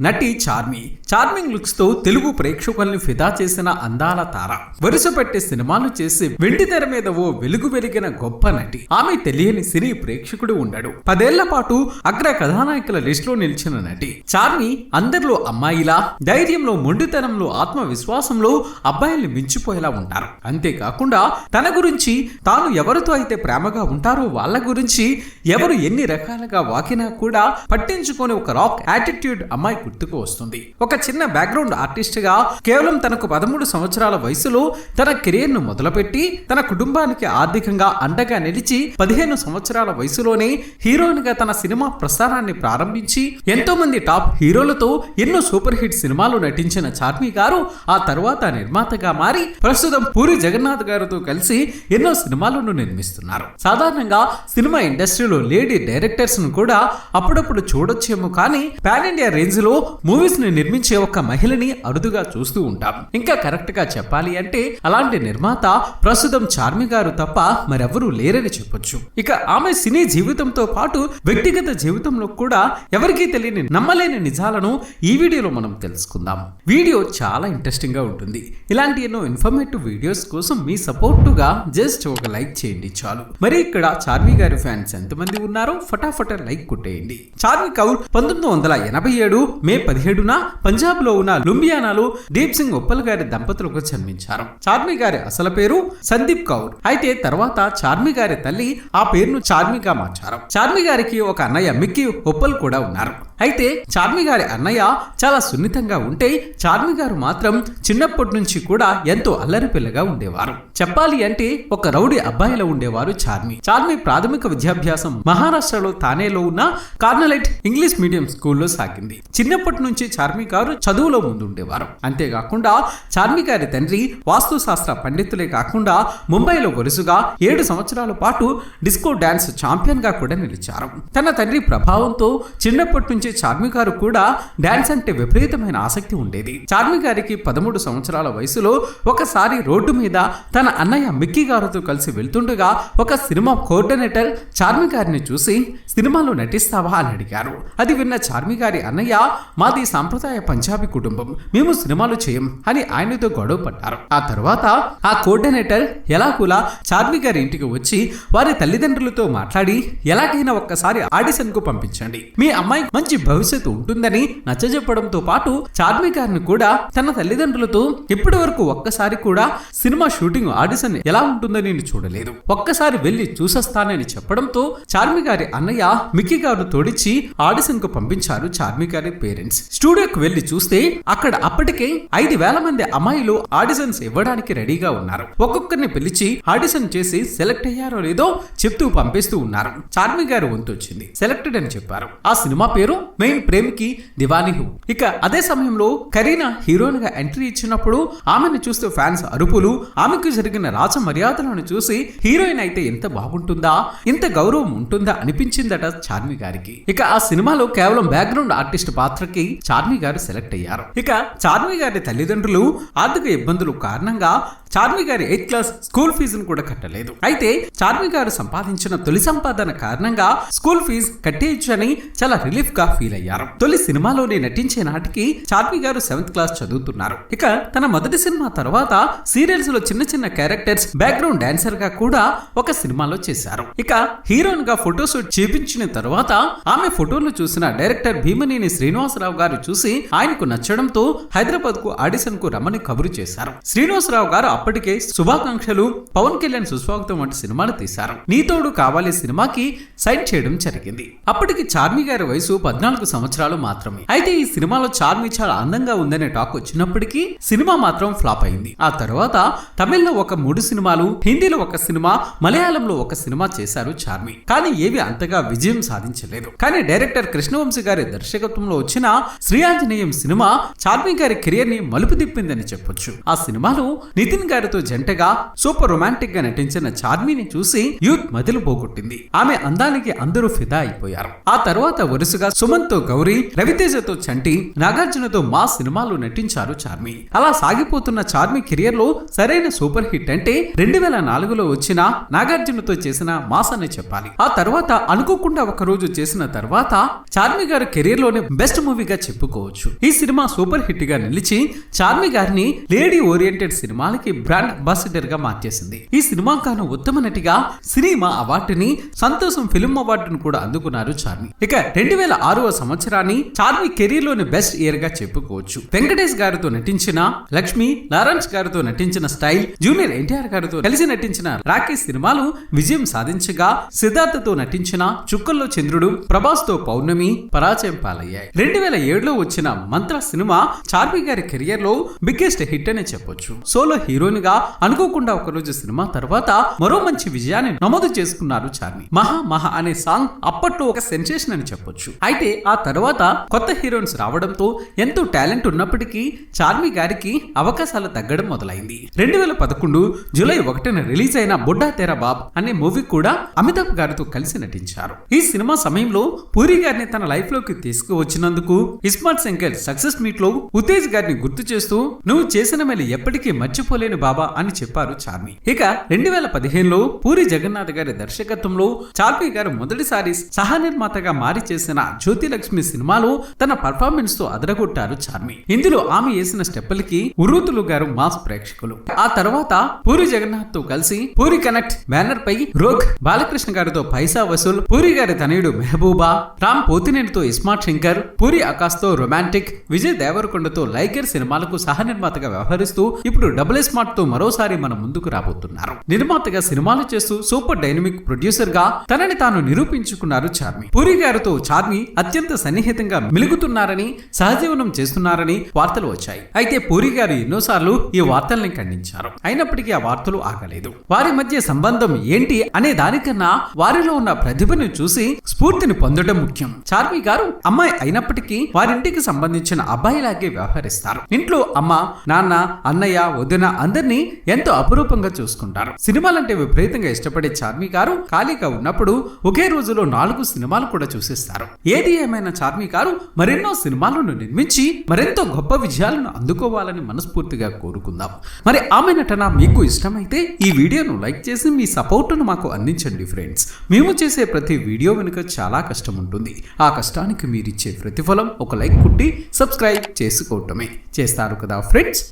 నటి చార్మి. చార్మింగ్ లుక్స్తో తెలుగు ప్రేక్షకుల్ని ఫిదా చేసిన అందాల తార. వరుస పెట్టే సినిమాలు చేసి వెండి తెర మీద ఓ వెలుగు వెలిగిన గొప్ప నటి. ఆమె తెలియని సినీ ప్రేక్షకుడు ఉండడు. పదేళ్ళ పాటు అగ్ర కథానాయకుల లిస్ట్లో నిలిచిన నటి. చార్మి అందరిలో అమ్మాయిలా ధైర్యంలో మొండితనంలో ఆత్మవిశ్వాసంలో అబ్బాయిల్ని మించిపోయేలా ఉంటారు. అంతేకాకుండా తన గురించి తాను ఎవరితో అయితే ప్రేమగా ఉంటారో వాళ్ళ గురించి ఎవరు ఎన్ని రకాలుగా వాకినా కూడా పట్టించుకొని ఒక రాక్ యాటిట్యూడ్ అమ్మాయి గుర్తుకు వస్తుంది. ఒక చిన్న బ్యాక్గ్రౌండ్ ఆర్టిస్ట్గా కేవలం తనకు పదమూడు సంవత్సరాల వయసులో తన కెరీర్ను మొదలుపెట్టి తన కుటుంబానికి ఆర్థికంగా అండగా నిలిచి పదిహేను సంవత్సరాల వయసులోనే హీరోయిన్గా తన సినిమా ప్రస్థానాన్ని ప్రారంభించి ఎంతో మంది టాప్ హీరోలతో ఎన్నో సూపర్ హిట్ సినిమాలు నటించిన చార్మి గారు ఆ తర్వాత నిర్మాతగా మారి ప్రస్తుతం పూరి జగన్నాథ్ గారితో కలిసి ఎన్నో సినిమాలను నిర్మిస్తున్నారు. సాధారణంగా సినిమా ఇండస్ట్రీలో లేడీ డైరెక్టర్స్ను కూడా అప్పుడప్పుడు చూడొచ్చేమో కానీ పాన్ ఇండియా రేంజ్లో మూవీస్ని నిర్మించే ఒక మహిళని అరుదుగా చూస్తూ ఉంటాం. ఇంకా కరెక్ట్గా చెప్పాలి అంటే అలాంటి నిర్మాత ప్రస్తుతం చార్మి గారు తప్ప మరెవరూ లేరని చెప్పొచ్చు. ఇక ఆమె సినీ జీవితంతో పాటు వ్యక్తిగత జీవితంలో కూడా ఎవరికీ తెలియని నమ్మలేని నిజాలను ఈ వీడియోలో మనం తెలుసుకుందాం. వీడియో చాలా ఇంట్రెస్టింగ్గా ఉంటుంది. ఇలాంటి ఎన్నో ఇన్ఫర్మేటివ్ వీడియోస్ కోసం మీ సపోర్టుగా జస్ట్ ఒక లైక్ చేయండి చాలు. మరి ఇక్కడ చార్మి గారి ఫ్యాన్స్ ఎంతమంది ఉన్నారో ఫటాఫట లైక్ కొట్టేయండి. చార్మి కౌర్ పంతొమ్మిది వందల ఎనభై ఏడు మే పదిహేడున పంజాబ్లో ఉన్న లుంబియానాలో దీప్ సింగ్ ఉప్పల్ గారి దంపతులకు జన్మించారు. చార్మి గారి అసలు పేరు సందీప్ కౌర్. అయితే తర్వాత చార్మి గారి తల్లి ఆ పేరును చార్మిగా మార్చారు. చార్మి గారికి ఒక అన్నయ్య మిక్కీ ఉప్పల్ కూడా ఉన్నారు. అయితే చార్మి గారి అన్నయ్య చాలా సున్నితంగా ఉంటే చార్మి గారు మాత్రం చిన్నప్పటి నుంచి కూడా ఎంతో అల్లరి పిల్లగా ఉండేవారు. చెప్పాలి అంటే ఒక రౌడీ అబ్బాయిలో ఉండేవారు చార్మి. చార్మి ప్రాథమిక విద్యాభ్యాసం మహారాష్ట్రలో తానేలో ఉన్న కార్నలైట్ ఇంగ్లీష్ మీడియం స్కూల్లో సాగింది. చిన్నప్పటి నుంచి చార్మి గారు చదువులో ముందుండేవారు. అంతేకాకుండా చార్మి గారి తండ్రి వాస్తు శాస్త్ర పండితులే కాకుండా ముంబైలో వరుసగా ఏడు సంవత్సరాల పాటు డిస్కో డాన్స్ ఛాంపియన్గా కూడా నిలిచారు. తన తండ్రి ప్రభావంతో చిన్నప్పటి నుంచి చార్మి గారు కూడా డాన్స్ అంటే విపరీతమైన ఆసక్తి ఉండేది. చార్మి గారికి పదమూడు సంవత్సరాల వయసులో ఒకసారి రోడ్డు మీద తన అన్నయ్య మిక్కీ గారితో కలిసి వెళ్తుండగా ఒక సినిమా కోఆర్డినేటర్ చార్మి గారిని చూసి సినిమాలో నటిస్తావా? అని అడిగారు. అది విన్న చార్మి గారి అన్నయ్య మాది సాంప్రదాయ పంజాబీ కుటుంబం. మేము సినిమాలు చేయం అని ఆయనతో గొడవ పడ్డారు. ఆ తర్వాత ఆ కోఆర్డినేటర్ ఎలాగూలా చార్మి గారి ఇంటికి వచ్చి వారి తల్లిదండ్రులతో మాట్లాడి ఎలాగైనా ఒక్కసారి ఆడిషన్కు పంపించండి. మీ అమ్మాయి మంచి భవిష్యత్తు ఉంటుందని నచ్చజెప్పడంతో పాటు చార్మి గారిని కూడా తన తల్లిదండ్రులతో ఇప్పటి వరకు ఒక్కసారి కూడా సినిమా షూటింగ్ ఆడిషన్ ఎలా ఉంటుందని నేను చూడలేదు. ఒక్కసారి వెళ్ళి చూసేస్తానని చెప్పడంతో చార్మి గారి అన్నయ్య మిక్కీ గారు తోడిచి ఆడిషన్కు పంపించారు చార్మి గారి పేరెంట్స్. స్టూడియోకి వెళ్ళి చూస్తే అక్కడ అప్పటికే ఐదు వేల మంది అమ్మాయిలు ఆడిషన్స్ ఇవ్వడానికి రెడీగా ఉన్నారు. ఒక్కొక్కరిని పిలిచి ఆడిషన్ చేసి సెలెక్ట్ అయ్యారో లేదో చెప్తూ పంపిస్తూ ఉన్నారు. చార్మి గారు వంతు వచ్చింది. సెలెక్టెడ్ అని చెప్పారు. ఆ సినిమా పేరు మెయిన్ ప్రేమికి దివానిహు ఇక అదే సమయంలో కరీనా హీరోయిన్గా ఎంట్రీ ఇచ్చినప్పుడు ఆమెను చూస్తూ ఫ్యాన్స్ అరుపులు ఆమెకు జరిగిన రాజ మర్యాదలను చూసి హీరోయిన్ అయితే ఎంత బాగుంటుందా ఇంత గౌరవం ఉంటుందా అనిపించిందట చార్మి గారికి. ఇక ఆ సినిమాలో కేవలం బ్యాక్గ్రౌండ్ ఆర్టిస్ట్ పాత్రకి చార్మి గారు సెలెక్ట్ అయ్యారు. ఇక చార్మి గారి తల్లిదండ్రులు ఆర్థిక ఇబ్బందులు కారణంగా చార్మి గారి ఎయిత్ క్లాస్ స్కూల్ ఫీజును కూడా కట్టలేదు. అయితే చార్మి గారు సంపాదించిన తొలి సంపాదన కారణంగా స్కూల్ ఫీజు కట్టేయచ్చని చాలా రిలీఫ్గా ఫీల్ అయ్యారు తొలి సినిమాలోనే నటించే నాటికి చార్మి గారు సెవెంత్ క్లాస్ చదువుతున్నారు. ఇక తన మొదటి సినిమా తర్వాత సీరియల్స్లో చిన్న చిన్న క్యారెక్టర్స్ బ్యాక్గ్రౌండ్ డాన్సర్గా కూడా ఒక సినిమాలో చేశారు. ఇక హీరోయిన్గా ఫోటోషూట్ చేపించిన తర్వాత ఆమె ఫోటోలు చూసిన డైరెక్టర్ భీమనేని శ్రీనివాసరావు గారు చూసి ఆయనకు నచ్చడంతో హైదరాబాద్కు ఆడిషన్కు రమ్మని కబురు చేశారు. శ్రీనివాసరావు గారు అప్పటికే శుభాకాంక్షలు పవన్ కళ్యాణ్ సుస్వాగతం వంటి సినిమాలు తీశారు. నీతోడు కావాలి సినిమాకి సైన్ చేయడం జరిగింది. అప్పటికి చార్మి గారి వయసు పద్నాలుగు సంవత్సరాలు మాత్రమే. అయితే ఈ సినిమాలో చార్మి చాలా అందంగా ఉందనే టాక్ వచ్చినప్పటికీ సినిమా మాత్రం ఫ్లాప్ అయింది. ఆ తర్వాత తమిళ్ళో ఒక మూడు సినిమాలు హిందీలో ఒక సినిమా మలయాళంలో ఒక సినిమా చేశారు చార్మి. కానీ ఏవి అంతగా విజయం సాధించలేదు. కానీ డైరెక్టర్ కృష్ణవంశీ గారి దర్శకత్వంలో వచ్చిన శ్రీయాంజనేయం సినిమా చార్మి గారి కెరియర్ని మలుపు తిప్పిందని చెప్పొచ్చు. ఆ సినిమాలో నితిన్ గారితో జంటగా సూపర్ రొమాంటిక్గా నటించిన చార్మిని చూసి యూత్ మదిలు పోగొట్టింది ఆమె అందానికి అందరూ ఫిదా అయిపోయారు. ఆ తర్వాత వరుసగా సుమ సుమన్ గౌరీ రవితేజతో చంటి నాగార్జునతో మా సినిమాలు నటించారు చార్మి. అలా సాగిపోతున్న చార్మి కెరియర్లో సరైన సూపర్ హిట్ అంటే రెండు వేల నాలుగులో వచ్చిన నాగార్జునతో చేసిన మాస్ అనే చెప్పాలి. ఆ తర్వాత అనుకోకుండా ఒక రోజు చేసిన తర్వాత చార్మి గారి కెరీర్లోనే బెస్ట్ మూవీగా చెప్పుకోవచ్చు. ఈ సినిమా సూపర్ హిట్గా నిలిచి చార్మి గారిని లేడీ ఓరియంటెడ్ సినిమాలకి బ్రాండ్ అంబాసిడర్గా మార్చేసింది. ఈ సినిమా కాను ఉత్తమ నటిగా సినిమా అవార్డుని సంతోషం ఫిల్మ్ అవార్డును కూడా అందుకున్నారు చార్మి. ఇక రెండు వేల ఆరవ సంవత్సరాన్ని చార్మి కెరీర్లోని బెస్ట్ ఇయర్గా చెప్పుకోవచ్చు. వెంకటేష్ గారితో నటించిన లక్ష్మి లారెన్స్ గారితో నటించిన స్టైల్ జూనియర్ ఎన్టీఆర్ గారితో కలిసి నటించిన రాకేష్ సినిమాలు విజయం సాధించగా సిద్ధార్థతో నటించిన చుక్కల్లో చంద్రుడు ప్రభాస్తో పౌర్ణమి పరాజయం పాలయ్యాయి. రెండు వేల ఏడులో వచ్చిన మంత్ర సినిమా చార్మి గారి కెరియర్లో బిగ్గెస్ట్ హిట్ అనే చెప్పొచ్చు. సోలో హీరోయిన్గా అనుకోకుండా ఒకరోజు సినిమా తర్వాత మరో మంచి విజయాన్ని నమోదు చేసుకున్నారు చార్మి. మహా మహా అనే సాంగ్ అప్పట్లో ఒక సెన్సేషన్ అని చెప్పొచ్చు. అయితే ఆ తర్వాత కొత్త హీరోయిన్స్ రావడంతో ఎంతో టాలెంట్ ఉన్నప్పటికీ చార్మి గారికి అవకాశాలు తగ్గడం మొదలైంది. రెండు వేల పదకొండు జూలై ఒకటిన రిలీజ్ అయిన బుడ్డా తెరా బాబ్ అనే మూవీ కూడా అమితాబ్ గారితో కలిసి నటించారు. ఈ సినిమా సమయంలో పూరి గారిని తన లైఫ్లోకి తీసుకువచ్చినందుకు ఇస్మార్ట్ శంకర్ సక్సెస్ మీట్లో ఉతేజ్ గారిని గుర్తు చేస్తూ నువ్వు చేసిన మేలు ఎప్పటికీ మర్చిపోలేని బాబా అని చెప్పారు చార్మి. ఇక రెండు వేల పదిహేనులో పూరి జగన్నాథ్ గారి దర్శకత్వంలో చార్మి గారు మొదటిసారి సహనిర్మాతగా మారి చేసిన జ్యోతి లక్ష్మి సినిమాలో తన పర్ఫార్మెన్స్తో అదరగొట్టారు చార్మి. ఇందులో ఆమె వేసిన స్టెప్పులకి ఉరుతులు గారు మాస్ ప్రేక్షకులు. ఆ తర్వాత పూరి జగన్నాథ్తో కలిసి పూరి కనెక్ట్ బ్యానర్ పై రోగ్ బాలకృష్ణ గారితో పైసా వసూల్ పూరి గారి తనయుడు మెహబూబా రామ్ పోతినేనితో ఇస్మార్ట్ శంకర్ పూరి ఆకాశ్తో రొమాంటిక్ విజయ్ దేవరకొండతో లైగర్ సినిమాలకు సహ నిర్మాతగా వ్యవహరిస్తూ ఇప్పుడు డబుల్ స్మార్ట్తో మరోసారి మన ముందుకు రాబోతున్నారు. నిర్మాతగా సినిమాలు చేస్తూ సూపర్ డైనమిక్ ప్రొడ్యూసర్గా తనని తాను నిరూపించుకున్నారు చార్మి. పూరి గారితో చార్మి అత్యంత సన్నిహితంగా మెలుగుతున్నారని సహజీవనం చేస్తున్నారని వార్తలు వచ్చాయి. అయితే పూరి గారు ఎన్నోసార్లు ఈ వార్తల్ని ఖండించారు. అయినప్పటికీ ఆ వార్తలు ఆగలేదు. వారి మధ్య సంబంధం ఏంటి అనే దానికన్నా వారిలో ఉన్న ప్రతిభను చూసి స్ఫూర్తిని పొందడం ముఖ్యం. చార్మి గారు అమ్మాయి అయినప్పటికీ వారింటికి సంబంధించిన అబ్బాయిలాగే వ్యవహరిస్తారు. ఇంట్లో అమ్మ నాన్న అన్నయ్య వదిన అందరినీ ఎంతో అపురూపంగా చూసుకుంటారు. సినిమాలంటే విపరీతంగా ఇష్టపడే చార్మి గారు ఖాళీగా ఉన్నప్పుడు ఒకే రోజులో నాలుగు సినిమాలు కూడా చూసేస్తారు. ఏది ఏమైనా చార్మి గారు మరెన్నో సినిమాలను నిర్మించి మరెంతో గొప్ప విజయాలను అందుకోవాలని మనస్ఫూర్తిగా కోరుకుందాం. మరి ఆమె నటన మీకు ఇష్టమైతే ఈ వీడియోను లైక్ చేసి మీ సపోర్టును మాకు అందించండి ఫ్రెండ్స్. మేము చేసే ప్రతి వీడియో వెనుక చాలా కష్టం ఉంటుంది. ఆ కష్టానికి మీరిచ్చే ప్రతిఫలం ఒక లైక్ కుట్టి సబ్స్క్రైబ్ చేసుకోవటమే. చేస్తారు కదా ఫ్రెండ్స్?